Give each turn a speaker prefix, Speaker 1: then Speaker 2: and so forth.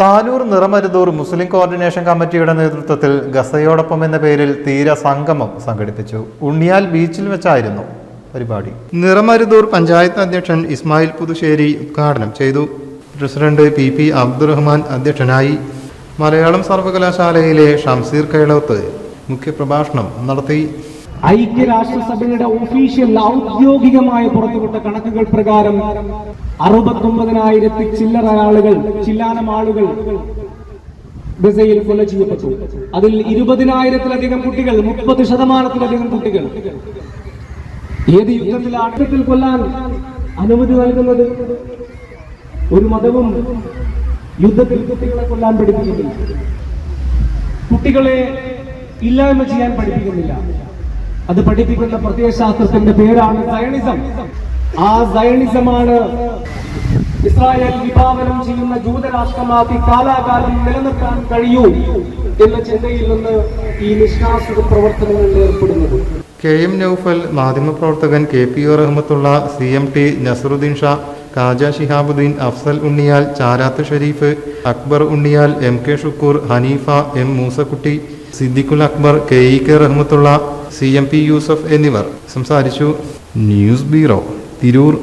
Speaker 1: താനൂർ നിറമരുതൂർ മുസ്ലിം coordination കമ്മിറ്റിയുടെ നേതൃത്വത്തിൽ ഗസയോടൊപ്പം എന്ന പേരിൽ തീര സംഗമം സംഘടിപ്പിച്ചു. ഉണ്ണിയാൽ ബീച്ചിൽ വെച്ചായിരുന്നു പരിപാടി. നിറമരുതൂർ പഞ്ചായത്ത് അധ്യക്ഷൻ ഇസ്മായിൽ പുതുശ്ശേരി ഉദ്ഘാടനം ചെയ്തു. പ്രസിഡന്റ് പി പി അബ്ദുറഹ്മാൻ അധ്യക്ഷനായി മലയാളം സർവകലാശാലയിലെ ഷംസീർ കൈളത്ത് മുഖ്യപ്രഭാഷണം നടത്തി.
Speaker 2: ഐക്യരാഷ്ട്രസഭയുടെ ഒഫീഷ്യൽ ഔദ്യോഗികമായ പുറത്തുവിട്ട കണക്കുകൾ പ്രകാരം അറുപത്തൊമ്പതിനായിരത്തി ചില്ലറ ആളുകൾ ചില്ലാനം ആളുകൾ ഗസയിൽ കൊല ചെയ്യപ്പെട്ടു. അതിൽ ഇരുപതിനായിരത്തിലധികം കുട്ടികൾ മുപ്പത് ശതമാനത്തിലധികം കുട്ടികൾ. ഏത് യുദ്ധത്തിൽ ആട്ടത്തിൽ കൊല്ലാൻ അനുമതി നൽകുന്നത്? ഒരു മതവും യുദ്ധത്തിൽ കുട്ടികളെ കൊല്ലാൻ പഠിപ്പിക്കുന്നില്ല. കുട്ടികളെ ഇല്ലായ്മ ചെയ്യാൻ പഠിപ്പിക്കുന്നില്ല. അത് പഠിപ്പിക്കുന്ന പ്രത്യയശാസ്ത്രത്തിന്റെ പേരാണ് സയണിസം ആ സയണിസമാണ് ഇസ്രായേൽ വിഭാവനം ചെയ്യുന്ന ജൂതരാഷ്ട്രമാക്കി കാലാകാലം നിലനിർത്താൻ കഴിയൂ എന്ന ചിന്തയിൽ നിന്ന് ഈ നിഷ്കാസിത പ്രവർത്തനങ്ങളിൽ ഏർപ്പെടുന്നത്.
Speaker 1: കെ എം നൌഫൽ മാധ്യമപ്രവർത്തകൻ K P O Rahmathulla C M T Nasaruddin Shah Kaja Shihabuddin Afsal Unniyal Charath Sharif Akbar Unniyal M K Shukoor Haneefa M Moosakutty Siddiqul Akbar K E K Rahmathulla C M P Yusuf എന്നിവർ സംസാരിച്ചു. News bureau Tirur.